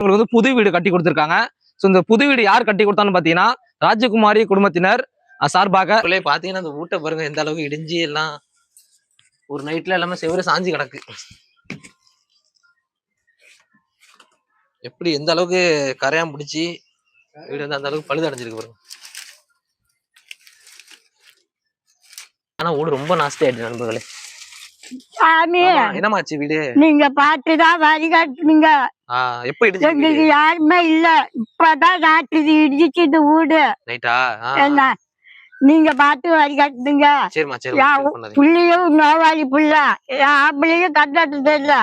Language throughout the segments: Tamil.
இவங்களுக்கு வந்து புது வீடு கட்டி கொடுத்துருக்காங்க. ஸோ இந்த புது வீடு யார் கட்டி கொடுத்தான்னு பார்த்தீங்கன்னா ராஜகுமாரி குடும்பத்தினர் சார்பாக பார்த்தீங்கன்னா அந்த வீட்டை பாருங்க எந்த அளவுக்கு இடிஞ்சு எல்லாம் ஒரு நைட்ல எல்லாமே செவ்வறு சாஞ்சு கிடக்கு. எப்படி எந்த அளவுக்கு கரையான் பிடிச்சி வீடு வந்து அந்த அளவுக்கு பழுது அடைஞ்சிருக்கு பாருங்க. ஆனா வீடு ரொம்ப நாஸ்தி ஆயிடுச்சு நண்பர்களே. சாமி ஆமா, என்னமாச்சு வீடு? நீங்க ஆஹ் எப்ப இடிஞ்சு எங்களுக்கு யாருமே இல்ல. இப்பதான் நாட்டுது இடிச்சு இந்த வீடு என்ன? நீங்க யா, feel பண்ணாதீங்க. புள்ளியும் நோவாளி புள்ள. ஆம்பளையும் கண்டது இல்ல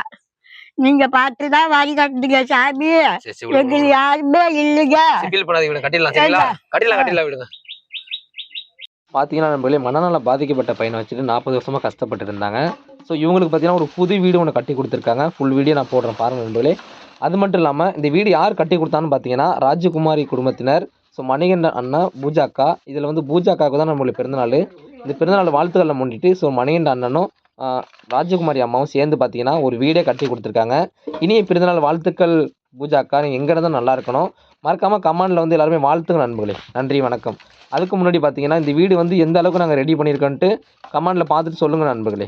நீங்க பார்த்துதான் வழிகாட்டுனீங்க சாமி. சரி சரி விடுங்க, எங்களுக்கு. யாருமே இல்லைங்க. கட்டிடலாம் கட்டிடலாம் கட்டிடலாம் விடுங்க. பார்த்தீங்கன்னா நம்மளே மனநல பாதிக்கப்பட்ட பையனை வச்சுட்டு நாற்பது வருஷமா கஷ்டப்பட்டு இருந்தாங்க. ஸோ இவங்களுக்கு பார்த்தீங்கன்னா ஒரு புது வீடு ஒன்று கட்டி கொடுத்துருக்காங்க. ஃபுல் வீடியோ நான் போடுறேன் பாருங்க நண்பர்களே. அது மட்டும் இல்லாமல் இந்த வீடு யார் கட்டி கொடுத்தான்னு பார்த்தீங்கன்னா ராஜகுமாரி குடும்பத்தினர். ஸோ மணிகண்டன் அண்ணா பூஜாக்கா. இதில் வந்து பூஜாக்காவுக்கு தான் நம்மளுடைய பிறந்தநாள். இந்த பிறந்தநாள் வாழ்த்துக்களை முன்னிட்டு ஸோ மணிகண்ட அண்ணனும் ராஜகுமாரி அம்மாவும் சேர்ந்து பார்த்தீங்கன்னா ஒரு வீடே கட்டி கொடுத்துருக்காங்க. இனிய பிறந்தநாள் வாழ்த்துக்கள் பூஜாக்கா. நீங்கள் எங்கே இருந்தால் நல்லா இருக்கணும். மறக்காமல் கமெண்டில் வந்து எல்லாருமே வாழ்த்துங்க நண்பர்களே. நன்றி வணக்கம். அதுக்கு முன்னாடி பார்த்தீங்கன்னா இந்த வீடு வந்து எந்த அளவுக்கு நாங்கள் ரெடி பண்ணியிருக்கோன்ட்டு கமெண்டில் பார்த்துட்டு சொல்லுங்கள் நண்பர்களே.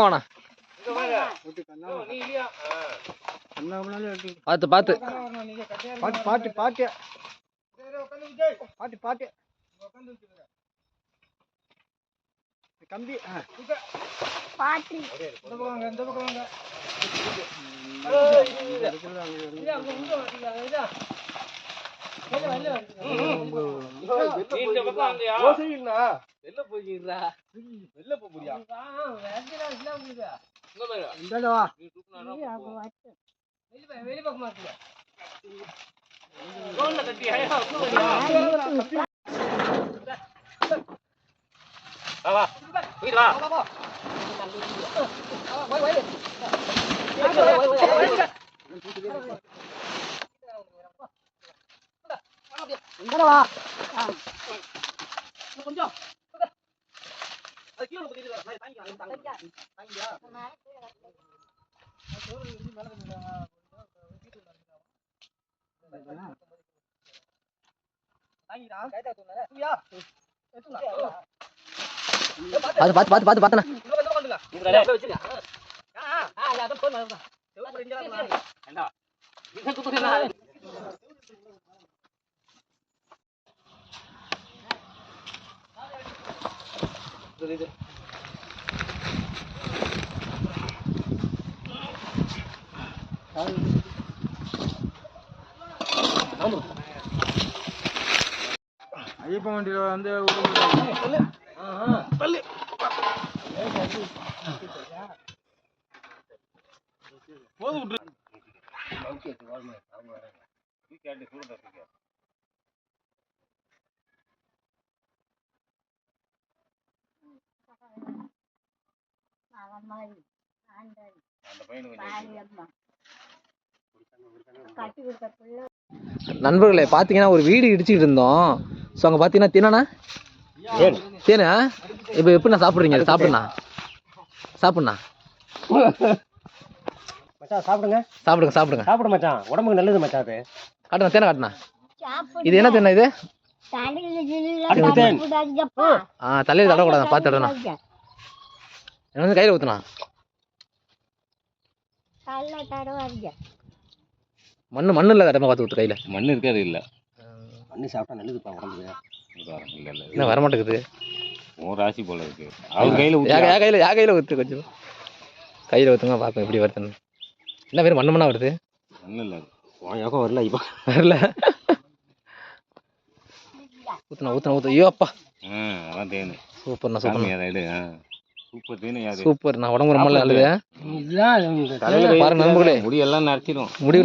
வேணாம் பார்த்து பார்த்து. பாட்டு பாட்டு பாட்டு. பாட்டு பாட்டு. கம்பி. பாட்டி. இந்த பக்கம் வாங்க, இந்த பக்கம் வாங்க. ஓசையில்னா? வெளில போக போறியா? இந்தாண்ட வா. இந்தாண்ட வா. பார்த்து பார்த்து பார்த்து பார்த்து பார்த்தண்ணா ஐயப்பன் வண்டியில வந்து கட்டி கொடுத்த பிள்ளை நண்பர்களே பார்த்தீங்கன்னா ஒரு வீடு இடிச்சிட்டு இருந்தோம். ஸோ அங்கே பார்த்தீங்கன்னா தினா தேனா. இப்போ எப்படி நான் சாப்பிட்றீங்க சாப்பிடுண்ணா? சாப்பிடுண்ணா? மச்சான் சாப்பிடுங்க. சாப்பிடுங்க சாப்பிடுங்க. சாப்பிடு மச்சான். உடம்புக்கு நல்லது மச்சான் அது. காட்டுண்ணா தேனை காட்டுண்ணா. இது என்ன தேனா இது? தலையில தலையில் தடக்கூடாது பார்த்து என்ன வந்து கையில் தலையில தடவாதீங்க மண்ணு மண்ணு இல்லாத இடமா பார்த்து ஊற்று கையில். மண் இருக்காது இல்ல. மண்ணு சாப்பிட்டா நல்லதுப்பா உடம்புக்கு? இல்ல இல்ல என்ன வரமாட்டேங்குது? உன் ராசி போல இருக்கு. அவர் கையில யா கையில் யா கையில் ஊற்று கொஞ்சம். கையில் ஊற்றுங்க பார்ப்போம் எப்படி வருதுன்னு. என்ன வேறு மண்ணு மண்ணா வருது? மண் இல்ல. உன் யோகம் வரல இப்போ. வரல. ஊற்றுனா ஊற்றுனா ஊற்று ஐயோ அப்பா. ஆ, அதான் தேனு. சூப்பர்ண்ணா. சூப்பர் சூப்பர் நான் உடம்பு ரொம்ப நல்லது. பாருங்க நண்பர்களே. முடியெல்லாம் நரைச்சிடும் முடிவு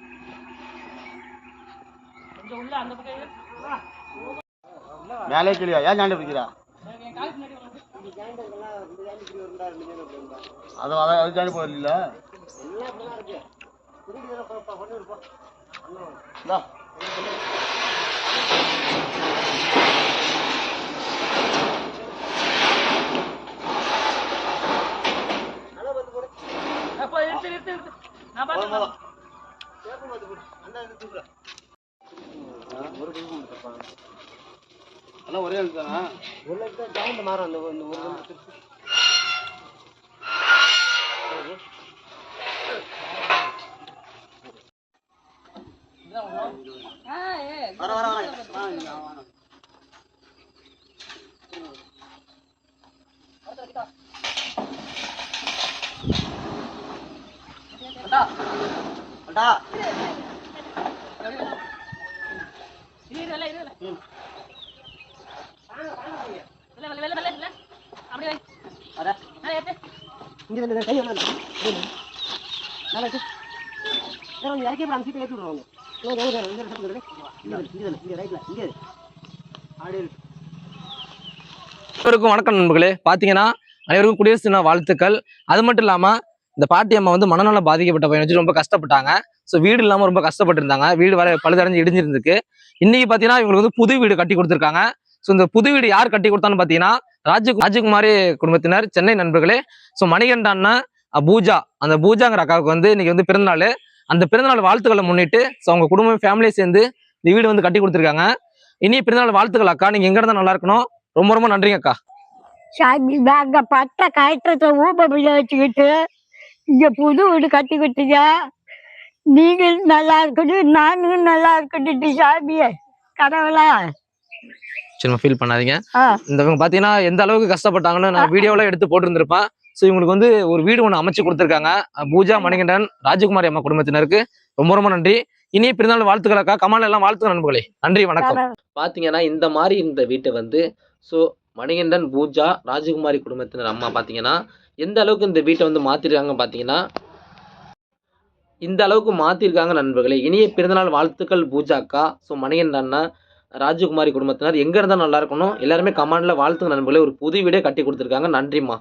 வேலை முடிச்சு மேலே கிளியா? ஏன் ஜாண்டி பிடிக்கிறா? அது அதான் அது ஜாண்டி போகல எல்லாம் ஒரே தானா ஒரு லட்சம் ஜாயிண்ட் மாறும் அந்த ஒரு ஒரு வர வர வர இங்க கை இறக்கி அப்புறம் சீட்டை ஏற்றி அனைவருக்கும் வணக்கம் நண்பர்களே. பார்த்தீங்கன்னா அனைவருக்கும் குடியரசு தின வாழ்த்துக்கள். அது மட்டும் இல்லாமல் இந்த பாட்டி அம்மா வந்து மனநலம் பாதிக்கப்பட்ட பையன் வச்சு ரொம்ப கஷ்டப்பட்டாங்க. ஸோ வீடு இல்லாமல் ரொம்ப கஷ்டப்பட்டு இருந்தாங்க வீடு வர பழுதடைஞ்சு இடிஞ்சிருந்துருக்கு. இன்னைக்கு பார்த்தீங்கன்னா இவங்களுக்கு வந்து புது வீடு கட்டி கொடுத்துருக்காங்க. ஸோ இந்த புது வீடு யார் கட்டி கொடுத்தான்னு பார்த்தீங்கன்னா ராஜ ராஜகுமாரி குடும்பத்தினர் சென்னை நண்பர்களே. ஸோ மணிகண்ட பூஜா. அந்த பூஜாங்கிற அக்காவுக்கு வந்து இன்னைக்கு வந்து பிறந்தநாள். அந்த பிறந்தநாள் வாழ்த்துக்களை முன்னிட்டு ஸோ அவங்க குடும்பம் ஃபேமிலியை சேர்ந்து இந்த வீடு வந்து கட்டி கொடுத்துருக்காங்க. இனி பிறந்தநாள் வாழ்த்துக்கள் அக்கா. நீங்க எங்க இருந்தா நல்லா இருக்கணும்? ரொம்ப ரொம்ப நன்றிங்க அக்கா. சாமி நாங்க பட்ட கயற்றத்தை ஊப வச்சுக்கிட்டு இங்க புது வீடு கட்டி கொடுத்தீங்க. நீங்க நல்லா இருக்கணும் நானும் நல்லா இருக்கணும் சாமியே கடவுளா? சரி ஃபீல் பண்ணாதீங்க. இந்த இவங்க பாத்தீங்கன்னா எந்த அளவுக்கு கஷ்டப்பட்டாங்கன்னு நான் வீடியோல எடுத்து போட்டிருந்திருப்பேன். ஸோ இவங்களுக்கு வந்து ஒரு வீடு ஒன்று அமைச்சு கொடுத்துருக்காங்க. பூஜா மணிகண்டன் ராஜகுமாரி அம்மா குடும்பத்தினருக்கு ரொம்ப ரொம்ப நன்றி. இனி பிறந்தநாள் வாழ்த்துக்கள் அக்கா கமால் எல்லாம் வாழ்த்துக்கள் நண்பர்களே. நன்றி வணக்கம். பாத்தீங்கன்னா இந்த மாதிரி இந்த வீட்டை வந்து ஸோ மணிகண்டன் பூஜா ராஜகுமாரி குடும்பத்தினர் அம்மா பாத்தீங்கன்னா எந்த அளவுக்கு இந்த வீட்டை வந்து மாத்திருக்காங்க பாத்தீங்கன்னா இந்த அளவுக்கு மாற்றிருக்காங்க நண்பர்களே. இனிய பிறந்தநாள் வாழ்த்துக்கள் பூஜாக்கா. ஸோ மணிகண்டன் அண்ணா ராஜகுமாரி குடும்பத்தினர் எங்கே இருந்தால் நல்லா இருக்கணும். எல்லாருமே கமாண்டில் வாழ்த்துங்க நண்பர்களே. ஒரு புது வீடியோ கட்டி கொடுத்துருக்காங்க. நன்றிம்மா.